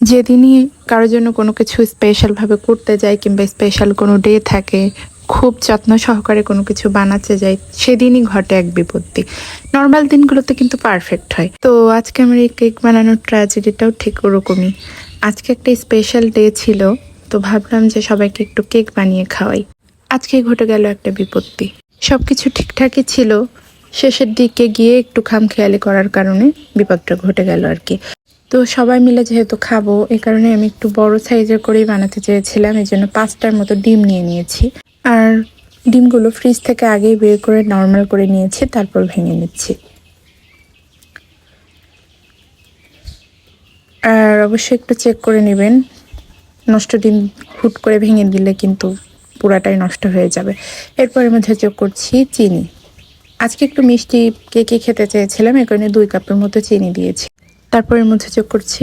যেদিনই কারোর জন্য কোনো কিছু স্পেশালভাবে করতে যাই কিংবা স্পেশাল কোনো ডে থাকে, খুব যত্ন সহকারে কোনো কিছু বানাতে যাই, সেদিনই ঘটে এক বিপত্তি। নর্মাল দিনগুলোতে কিন্তু পারফেক্ট হয়। তো আজকে আমার এই কেক বানানোর ট্র্যাজেডিটাও ঠিক ওরকমই। আজকে একটা স্পেশাল ডে ছিল, তো ভাবলাম যে সবাইকে একটু কেক বানিয়ে খাওয়াই। আজকে ঘটে গেল একটা বিপত্তি। সব কিছু ঠিকঠাকই ছিল। শেষের দিকে গিয়ে একটু খামখেয়ালি করার কারণে বিপদটা ঘটে গেল আর কি। তো সবাই মিলে যেহেতু খাব এই কারণে আমি একটু বড় সাইজের করেই বানাতে চেয়েছিলাম, এই জন্য পাঁচটার মতো ডিম নিয়ে নিয়েছি। আর ডিমগুলো ফ্রিজ থেকে আগেই বের করে নর্মাল করে নিয়েছি, তারপর ভেঙে নিচ্ছি। আর অবশ্যই একটু চেক করে নেবেন, নষ্ট ডিম হুট করে ভেঙে দিলে কিন্তু পুরাটাই নষ্ট হয়ে যাবে। এরপর এর মধ্যে যোগ করছি চিনি। আজকে একটু মিষ্টি কেকে খেতে চেয়েছিলাম এই কারণে দুই কাপের মতো চিনি দিয়েছি। তারপর এর মধ্যে যোগ করছি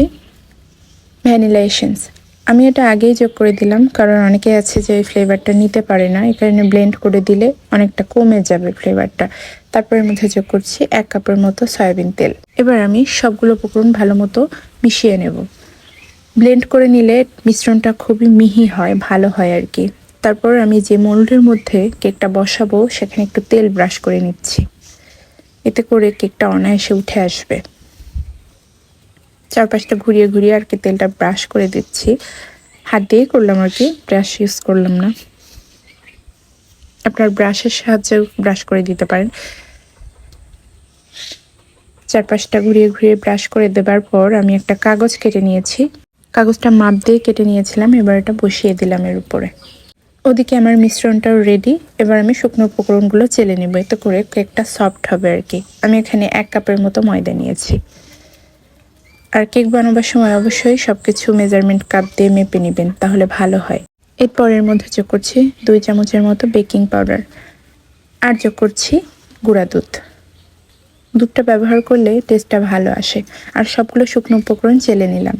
ভ্যানিলা এসেন্স আমি এটা আগেই যোগ করে দিলাম, কারণ অনেকে আছে যে ফ্লেভারটা নিতে পারে না, এই কারণে ব্লেন্ড করে দিলে অনেকটা কমে যাবে ফ্লেভারটা। তারপরের মধ্যে যোগ করছি এক কাপের মতো সয়াবিন তেল। এবার আমি সবগুলো উপকরণ ভালো মতো মিশিয়ে নেব। ব্লেন্ড করে নিলে মিশ্রণটা খুবই মিহি হয়, ভালো হয় আর কি। তারপর আমি যে মোল্ডের মধ্যে কেকটা বসাবো, সেখানে একটু তেল ব্রাশ করে নিচ্ছি। এতে করে কেকটা অনায়াসে উঠে আসবে। চারপাশটা ঘুরিয়ে ঘুরিয়ে আর কি তেলটা ব্রাশ করে দিচ্ছি। হাত দিয়েই করলাম আর কি, ব্রাশ ইউজ করলাম না। আপনার ব্রাশের সাহায্যে ব্রাশ করে দিতে পারেন। চারপাশটা ঘুরিয়ে ঘুরিয়ে ব্রাশ করে দেবার পর আমি একটা কাগজ কেটে নিয়েছি। কাগজটা মাপ দিয়ে কেটে নিয়েছিলাম, এবার এটা বসিয়ে দিলাম এর উপরে। ওদিকে আমার মিশ্রণটাও রেডি এবার আমি শুকনো উপকরণগুলো চেলে নেব, এতে করে কেকটা সফট হবে আর কি। আমি এখানে এক কাপের মতো ময়দা নিয়েছি। আর কেক বানাবার সময় অবশ্যই সব কিছু মেজারমেন্ট কাপ দিয়ে মেপে নেবেন, তাহলে ভালো হয়। এরপর এর মধ্যে যোগ করছি দুই চামচের মতো বেকিং পাউডার আর যোগ করছি গুঁড়া দুধ। দুধটা ব্যবহার করলে টেস্টটা ভালো আসে, আর সবগুলো শুকনো উপকরণ চেলে নিলাম।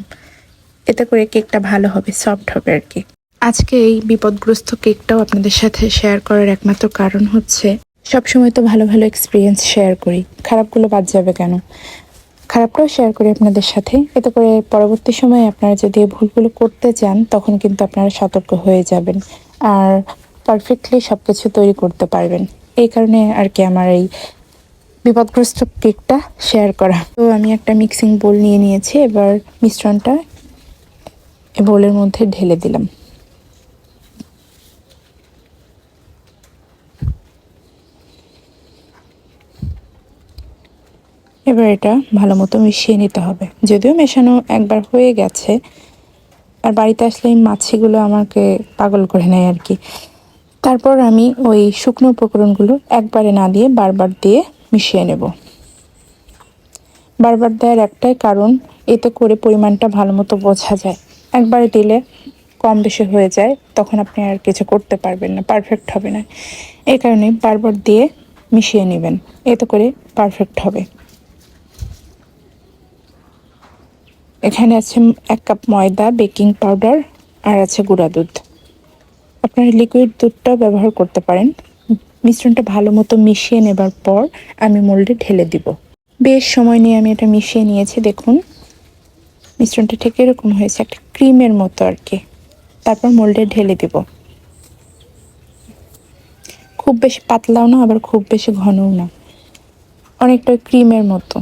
এতে করে কেকটা ভালো হবে সফট হবে আর কি। আজকে এই বিপদগ্রস্ত কেকটাও আপনাদের সাথে শেয়ার করার একমাত্র কারণ হচ্ছে, সবসময় তো ভালো ভালো এক্সপিরিয়েন্স শেয়ার করি, খারাপগুলো বাদ যাবে কেন? খারাপটাও শেয়ার করি আপনাদের সাথে। এতে করে পরবর্তী সময়ে আপনারা যদি ভুলগুলো করতে চান, তখন কিন্তু আপনারা সতর্ক হয়ে যাবেন আর পারফেক্টলি সব কিছু তৈরি করতে পারবেন। এই কারণে আর কি আমার এই বিপদগ্রস্ত কেকটা শেয়ার করা। তো আমি একটা মিক্সিং বোল নিয়ে নিয়েছি, এবার মিশ্রণটা বোলের মধ্যে ঢেলে দিলাম। এবার এটা ভালো মতো মিশিয়ে নিতে হবে। যদিও মেশানো একবার হয়ে গেছে, আর বাড়িতে আসলে মাছিগুলো আমাকে পাগল করে নেয় আর কি। তারপর আমি ওই শুকনো উপকরণগুলো একবারে না দিয়ে বারবার দিয়ে মিশিয়ে নেব। বারবার দেওয়ার একটাই কারণ, এতে করে পরিমাণটা ভালো মতো বোঝা যায়। একবারে দিলে কম বেশি হয়ে যায়, তখন আপনি আর কিছু করতে পারবেন না পারফেক্ট হবে না। এই কারণে বারবার দিয়ে মিশিয়ে নেবেন, এতে করে পারফেক্ট হবে। এখানে আছে এক কাপ ময়দা, বেকিং পাউডার আর আছে গুঁড়া দুধ। আপনারা লিকুইড দুধটাও ব্যবহার করতে পারেন। মিশ্রণটা ভালো মতো মিশিয়ে নেবার পর আমি মোল্ডে ঢেলে দিব। বেশ সময় নিয়ে আমি এটা মিশিয়ে নিয়েছি, দেখুন। মিশ্রণটা ঠিক এরকম হয়েছে, একটা ক্রিমের মতো আর কি। তারপর মোল্ডে ঢেলে দিব। খুব বেশি পাতলাও না, আবার খুব বেশি ঘনও না। অনেকটা ক্রিমের মতো।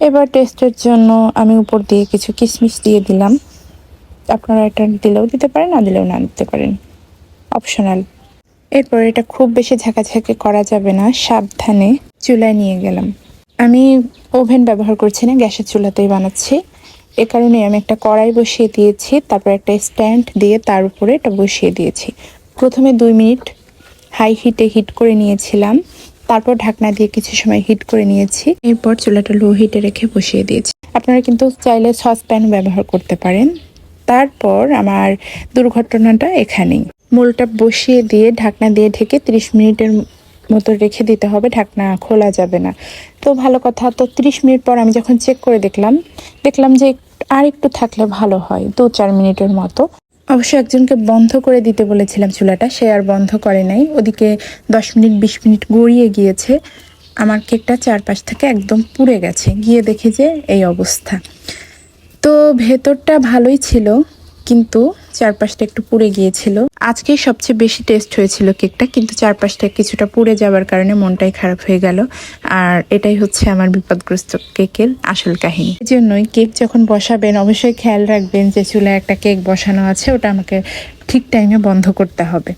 এবার টেস্টের জন্য আমি উপর দিয়ে কিছু কিশমিশ দিয়ে দিলাম। আপনারা এটা দিলেও দিতে পারেন, না দিলেও না দিতে পারেন। অপশনাল এরপর এটা খুব বেশি ঝাঁকাঝাঁকি করা যাবে না, সাবধানে চুলায় নিয়ে গেলাম। আমি ওভেন ব্যবহার করছি না, গ্যাসের চুলাতেই বানাচ্ছি। এ কারণে আমি একটা কড়াই বসিয়ে দিয়েছি, তারপর একটা স্ট্যান্ড দিয়ে তার উপরে এটা বসিয়ে দিয়েছি। প্রথমে দুই মিনিট হাই হিটে হিট করে নিয়েছিলাম। তারপর ঢাকনা দিয়ে কিছু সময় হিট করে নিয়েছি। এরপর চুলাটা লো হিটে রেখে বসিয়ে দিয়েছি। আপনারা কিন্তু চাইলে সসপ্যান ব্যবহার করতে পারেন। তারপর আমার দুর্ঘটনাটা এখানেই। মোলটা বসিয়ে দিয়ে ঢাকনা দিয়ে ঢেকে 30 মিনিটের মতো রেখে দিতে হবে, ঢাকনা খোলা যাবে না। তো ভালো কথা, তো 30 মিনিট পর আমি যখন চেক করে দেখলাম দেখলাম যে আর একটু থাকলে ভালো হয়, দু চার মিনিটের মতো। অবশ্য একজনকে বন্ধ করে দিতে বলেছিলাম চুলাটা, সে আর বন্ধ করে নাই। ওদিকে দশ মিনিট, বিশ মিনিট গড়িয়ে গিয়েছে। আমার কেকটা চারপাশ থেকে একদম পুড়ে গেছে। গিয়ে দেখি যে এই অবস্থা। তো ভেতরটা ভালোই ছিল। কিন্তু চারপাশটা একটু পুড়ে গিয়েছিল। আজকে সবচেয়ে বেশি টেস্ট হয়েছিল কেকটা, কিন্তু চারপাশটা কিছুটা পুড়ে যাওয়ার কারণে মনটাই খারাপ হয়ে গেল। আর এটাই হচ্ছে আমার বিপদগ্রস্ত কেকের আসল কাহিনী। এই জন্যই কেক যখন বসাবেন, অবশ্যই খেয়াল রাখবেন যে চুলায় একটা কেক বসানো আছে, ওটা আমাকে ঠিক টাইমে বন্ধ করতে হবে।